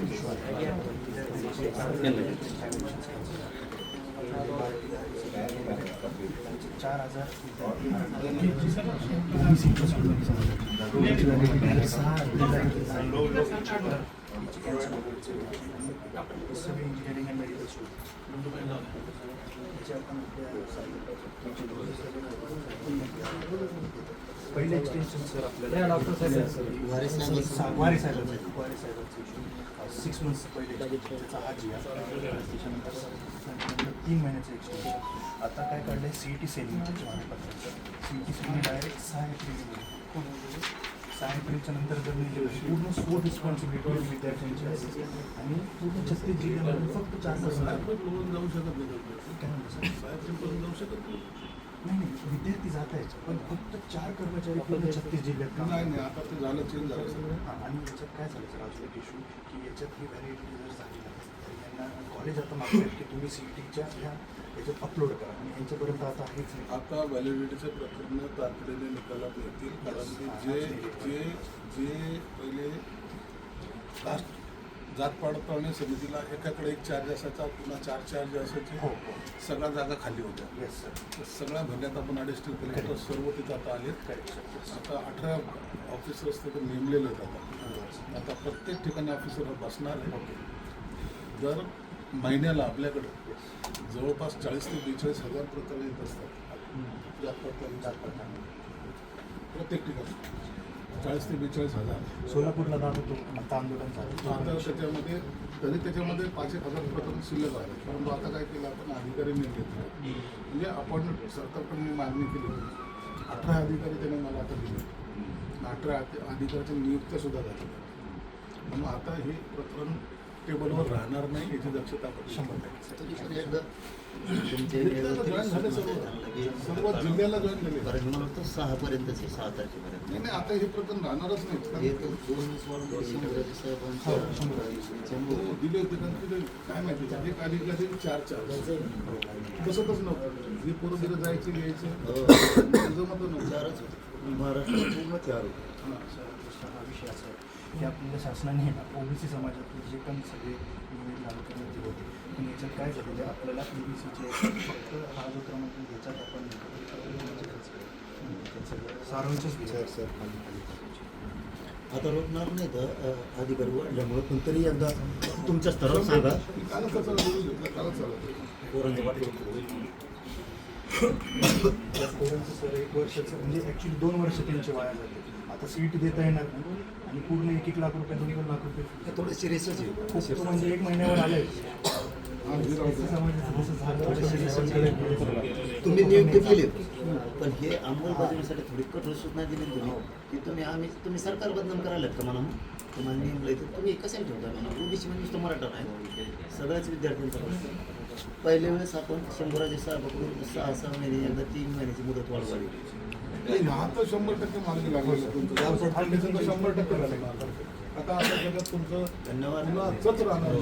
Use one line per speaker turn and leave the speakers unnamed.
Gracias. चार हजार। सगळे इंजिनिअरिंग अँड मेडिकल पहिले एक्सटेन्शन सर आपल्याला वारे साहेबांचं वारे साहेबांचं वारे साहेबांचं इश्यू सिक्स मंथ्स पहिले. त्याचा हा जी आहे त्याच्यानंतर त्याच्यानंतर तीन महिन्याचं एक्सटेन्शन आता काय। काढलं आहे सी ई टी सेलिंगचे C E T selling direct सहा एप्रिल सहा एप्रिलच्या नंतर जर मी पूर्ण स्पोर्ट रिस्पॉन्सिबिलिटी विद्यार्थ्यांची असते आणि पूर्ण छत्तीस जिल्ह्यामध्ये फक्त चार तास
जाऊ शकत नाही जाऊ शकत नाही
नाही नाही विद्यार्थी जात आहेत पण फक्त चार कर्मचारी पूर्ण छत्तीस जिल्ह्यात काम
नाही नाही आता ते झालं चेंज झालं
आणि याच्यात काय झालं सर अजून एक इश्यू की याच्यात ही जर झाली कॉलेज आता मागतात की तुम्ही सी टीच्या ह्या याच्यात अपलोड करा. आणि यांच्यापर्यंत आता हेच नाही.
आता व्हॅलिडिटीचे प्रकरण तातडीने निकालात येतील. कारण की जे जे जे पहिले कास्ट जात पडताळणी समितीला एकाकडे एक चार्ज असायचा पुन्हा चार चार्ज असायचे.
हो हो.
सगळ्या जागा खाली होत्या.
येस सर
सगळ्या भरण्यात आपण अडिशनल कलेक्टर सर्व तिथं आता
सर
आता अठरा ऑफिसर्स तिथं नेमलेले आहेत आता. आता प्रत्येक ठिकाणी ऑफिसर बसणार आहे दर महिन्याला आपल्याकडे जवळपास चाळीस ते बेचाळीस हजार प्रकरणे येत असतात. जात पडताळणी
जात पडताळणी.
प्रत्येक ठिकाणी चाळीस ते बेचाळीस हजार.
सोलापूरला जात आंदोलन झालं.
आता त्याच्यामध्ये तरी त्याच्यामध्ये पाच एक हजार प्रकरण शिल्लक आहे. परंतु आता काय केलं आपण अधिकारी नेमले म्हणजे आपण सरकारकडे मी मागणी केली. होती अठरा अधिकारी त्याने मला आता दिले. अठरा अधि- अधिकाऱ्याच्या नियुक्त्या सुद्धा झाल्या. म्हणून आता हे प्रकरण टेबलवर राहणार नाही याची दक्षता आपण जिल्ह्याला जॉईन झाले
सहा पर्यंतच आहे सहा तारखेपर्यंत
नाही नाही आता हे प्रकरण राहणारच
हे
नाही
दोन
हो,
साहेबांचं.
हो, दिले होते कारण की ते काय माहिती चार चार. बसतच नव्हतं. जे पोरं तिथे जायचे यायचे जमत नव्हतं.
चारच होते. महाराष्ट्रात पूर्ण चार होते.
हां.
दुसरा हा विषय असा. की आपल्या शासनाने ओबीसी समाजातले जे पण सगळे नियम लागू करण्यात दिले होते पण याच्यात काय झालेलं आहे आपल्याला ओबीसीचे फक्त हा जो क्रमांक याच्यात आपण सारांशच दिलं
आता रोखणार नाही तर अधिकारी वाढल्यामुळे पण तरी एकदा तुमच्या स्तरावर सांगा
त्या पोरांचं सर एक वर्षाचं म्हणजे ॲक्च्युली दोन वर्ष त्यांचे वाया झाले आता सीट देता येणार नाही. आणि पूर्ण एक एक लाख रुपये दोन दोन लाख रुपये.
थोडं सिरियसच आहे
खूप म्हणजे एक महिन्यावर आले.
तुम्ही नियुक्त केले. पण हे अंमलबजावणीसाठी थोडी कठोर सूचना दिली तुम्ही. की तुम्ही आम्ही तुम्ही सरकार बदनाम करायला का म्हणा तुम्हाला तर तुम्ही कशाला ठेवता म्हणा ओबीसी म्हणजे नुसतं मराठा नाही. सगळ्याच विद्यार्थ्यांचा पहिल्या वेळेस आपण शंभराचे सहा पकडून सहा सहा महिने एकदा तीन महिन्याची मुदत वाढवावी
नाही, आता शंभर टक्के मार्गी लागलं. तुमचं तर शंभर टक्के झालं. आता आता जगात तुमचं
धन्यवाद.
पुन्हा चच राहणार